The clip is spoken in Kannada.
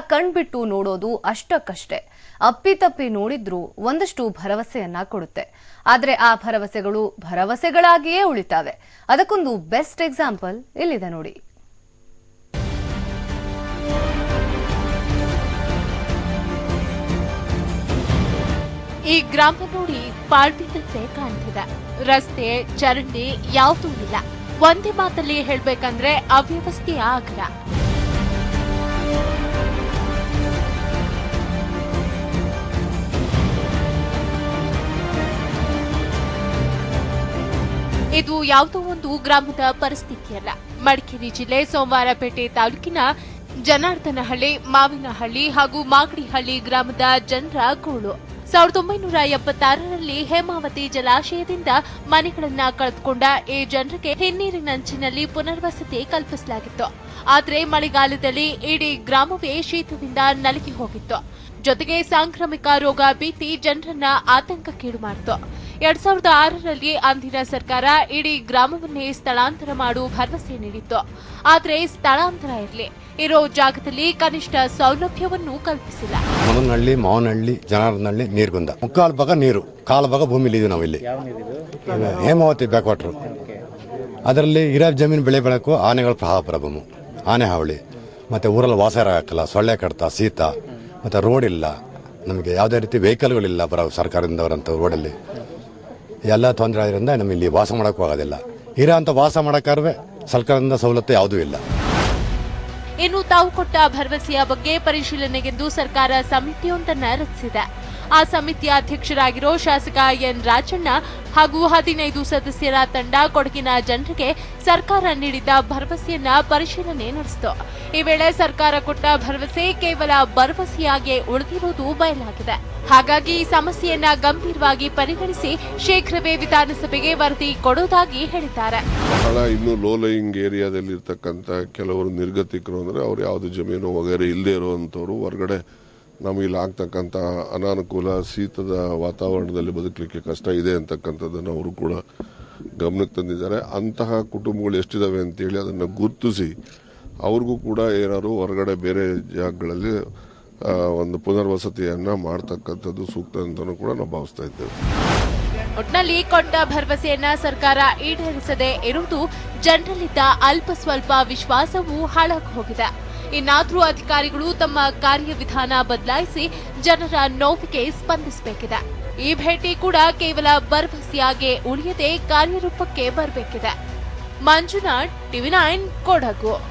ಕಣ್ಬಿಟ್ಟು ನೋಡೋದು ಅಷ್ಟಕ್ಕಷ್ಟೇ. ಅಪ್ಪಿತಪ್ಪಿ ನೋಡಿದ್ರೂ ಒಂದಷ್ಟು ಭರವಸೆಯನ್ನ ಕೊಡುತ್ತೆ. ಆದರೆ ಆ ಭರವಸೆಗಳು ಭರವಸೆಗಳಾಗಿಯೇ ಉಳಿತಾವೆ. ಅದಕ್ಕೊಂದು ಬೆಸ್ಟ್ ಎಕ್ಸಾಂಪಲ್ ಇಲ್ಲಿದೆ ನೋಡಿ. ಈ ಗ್ರಾಮ ನೋಡಿ ಪಾಳ್ಬಿದ್ದಂತೆ ಕಾಣ್ತಿದೆ ರಸ್ತೆ, ಚರಂಡಿ ಯಾವುದೂ ಇಲ್ಲ. ಒಂದೇ ಮಾತಲ್ಲಿ ಹೇಳ್ಬೇಕಂದ್ರೆ ಅವ್ಯವಸ್ಥೆಯ ಆಗ್ರ ಇದು ಯಾವುದೋ ಒಂದು ಗ್ರಾಮದ ಪರಿಸ್ಥಿತಿಯಲ್ಲ. ಮಡಿಕೇರಿ ಜಿಲ್ಲೆ ಸೋಮವಾರಪೇಟೆ ತಾಲೂಕಿನ ಜನಾರ್ದನಹಳ್ಳಿ, ಮಾವಿನಹಳ್ಳಿ ಹಾಗೂ ಮಾಗಡಿಹಳ್ಳಿ ಗ್ರಾಮದ ಜನರ ಗೋಳು. ಸಾವಿರದ ಒಂಬೈನೂರ ಎಪ್ಪತ್ತಾರರಲ್ಲಿ ಹೇಮಾವತಿ ಜಲಾಶಯದಿಂದ ಮನೆಗಳನ್ನು ಕಳೆದುಕೊಂಡ ಈ ಜನರಿಗೆ ಹಿನ್ನೀರಿನಂಚಿನಲ್ಲಿ ಪುನರ್ವಸತಿ ಕಲ್ಪಿಸಲಾಗಿತ್ತು. ಆದರೆ ಮಳೆಗಾಲದಲ್ಲಿ ಇಡೀ ಗ್ರಾಮವೇ ಶೀತದಿಂದ ನಲುಗಿ ಹೋಗಿತ್ತು. ಜೊತೆಗೆ ಸಾಂಕ್ರಾಮಿಕ ರೋಗ ಭೀತಿ ಜನರನ್ನ ಆತಂಕಕ್ಕೀಡು ಮಾಡಿತು. ಎರಡ್ ಸಾವಿರದ ಆರರಲ್ಲಿ ಅಂದಿನ ಸರ್ಕಾರ ಇಡೀ ಗ್ರಾಮವನ್ನೇ ಸ್ಥಳಾಂತರ ಮಾಡುವ ಭರವಸೆ ನೀಡಿತ್ತು. ಆದರೆ ಸ್ಥಳಾಂತರ ಇರಲಿ. ಇರೋ ಜಾಗದಲ್ಲಿ ಕನಿಷ್ಠ ಸೌಲಭ್ಯವನ್ನು ಕಲ್ಪಿಸಿಲ್ಲ. ಮನನಹಳ್ಳಿ ಮಾವನಹಳ್ಳಿ ಜನಾರ್ದನಹಳ್ಳಿ ನೀರ್ಗುಂದ. ಮುಕ್ಕಾಲು ಭಾಗ ನೀರು ಕಾಲು ಭಾಗ ಭೂಮಿಲಿ ಇದೀವಿ ಇಲ್ಲಿ ಹೇಮಾವತಿ ಬ್ಯಾಕ್ ವಾಟ್ರು ಅದರಲ್ಲಿ ಇರೋ ಜಮೀನು ಬೆಳೆ ಬೆಳಕು ಆನೆಗಳ ಪ್ರಭಾವ. ಆನೆ ಹಾವಳಿ. ಮತ್ತು ಊರಲ್ಲಿ ವಾಸ ಇರೋಕ್ಕಲ್ಲ ಸೊಳ್ಳೆ ಕಡ್ತ ಶೀತ ಮತ್ತು ರೋಡ್ ಇಲ್ಲ. ನಮಗೆ ಯಾವುದೇ ರೀತಿ ವೆಹಿಕಲ್ಗಳಿಲ್ಲ ಬರೋ ಸರ್ಕಾರದಿಂದ ಬರೋಂಥ ರೋಡಲ್ಲಿ ಎಲ್ಲ ತೊಂದರೆ ಆದ್ರಿಂದ ನಮ್ಮ ಇಲ್ಲಿ ವಾಸ ಮಾಡೋಕ್ಕೂ ಆಗೋದಿಲ್ಲ. ಇರೋ ಅಂಥ ವಾಸ ಮಾಡೋಕ್ಕಾದ್ರೆ ಸರ್ಕಾರದಿಂದ ಸವಲತ್ತು ಯಾವುದೂ ಇಲ್ಲ. ಇನ್ನು ತಾವು ಕೊಟ್ಟ ಭರವಸೆಯ ಬಗ್ಗೆ ಪರಿಶೀಲನೆಗೆಂದು ಸರ್ಕಾರ ಸಮಿತಿಯೊಂದನ್ನು ರಚಿಸಿದೆ. ಆ ಸಮಿತಿಯ ಅಧ್ಯಕ್ಷರಾಗಿರೋ ಶಾಸಕ ಎನ್ ರಾಜಣ್ಣ ಹಾಗೂ ಹದಿನೈದು ಸದಸ್ಯರ ತಂಡ ಕೊಡಗಿನ ಜನರಿಗೆ ಸರ್ಕಾರ ನೀಡಿದ ಭರವಸೆಯನ್ನ ಪರಿಶೀಲನೆ ನಡೆಸಿತು. ಈ ವೇಳೆ ಸರ್ಕಾರ ಕೊಟ್ಟ ಭರವಸೆ ಕೇವಲ ಭರವಸೆಯಾಗಿ ಉಳಿದಿರುವುದು ಬಯಲಾಗಿದೆ. ಹಾಗಾಗಿ ಈ ಸಮಸ್ಯೆಯನ್ನ ಗಂಭೀರವಾಗಿ ಪರಿಗಣಿಸಿ ಶೀಘ್ರವೇ ವಿಧಾನಸಭೆಗೆ ವರದಿ ಕೊಡುವುದಾಗಿ ಹೇಳಿದ್ದಾರೆ. ಬಹಳ ಇನ್ನು ಲೋ ಲೈಯಿಂಗ್ ಏರಿಯಾದಲ್ಲಿ ಇರ್ತಕ್ಕಂಥ ಕೆಲವರು ನಿರ್ಗತಿಕರು ಅಂದ್ರೆ ಅವ್ರು ಯಾವ್ದು ಜಮೀನು ವಗೇರೆ ಇಲ್ಲದೆ ಇರುವಂತವ್ರು ಹೊರಗಡೆ ನಮಗೆ ಆಗ್ತಕ್ಕಂಥ ಅನಾನುಕೂಲ, ಶೀತದ ವಾತಾವರಣದಲ್ಲಿ ಬದುಕಲಿಕ್ಕೆ ಕಷ್ಟ ಇದೆ ಅಂತಕ್ಕಂಥದ್ದನ್ನು ಅವರು ಕೂಡ ಗಮನಕ್ಕೆ ತಂದಿದ್ದಾರೆ. ಅಂತಹ ಕುಟುಂಬಗಳು ಎಷ್ಟಿದ್ದಾವೆ ಅಂತೇಳಿ ಅದನ್ನು ಗುರುತಿಸಿ ಅವ್ರಿಗೂ ಕೂಡ ಏನಾದ್ರು ಹೊರಗಡೆ ಬೇರೆ ಜಾಗಗಳಲ್ಲಿ ಒಂದು ಪುನರ್ವಸತಿಯನ್ನು ಮಾಡ್ತಕ್ಕಂಥದ್ದು ಸೂಕ್ತ ಅಂತಲೂ ಕೂಡ ನಾವು ಭಾವಿಸ್ತಾ ಇದ್ದೇವೆ. ಒಟ್ನಲ್ಲಿ ಕೊಟ್ಟ ಭರವಸೆಯನ್ನ ಸರ್ಕಾರ ಈಡೇರಿಸದೆ ಇರುವುದು ಜನರಲ್ಲಿದ್ದ ಅಲ್ಪ ಸ್ವಲ್ಪ ವಿಶ್ವಾಸವೂ ಹಾಳಾಗಿ ಹೋಗಿದೆ. ಇನ್ನಾದ್ರೂ ಅಧಿಕಾರಿಗಳು ತಮ್ಮ ಕಾರ್ಯವಿಧಾನ ಬದಲಾಯಿಸಿ ಜನರ ನೋವಿಗೆ ಸ್ಪಂದಿಸಬೇಕಿದೆ. ಈ ಭೇಟಿ ಕೂಡ ಕೇವಲ ಭರವಸೆಯಾಗಿ ಉಳಿಯದೆ ಕಾರ್ಯರೂಪಕ್ಕೆ ಬರಬೇಕಿದೆ. Manjunath, TV nine, Kodagu.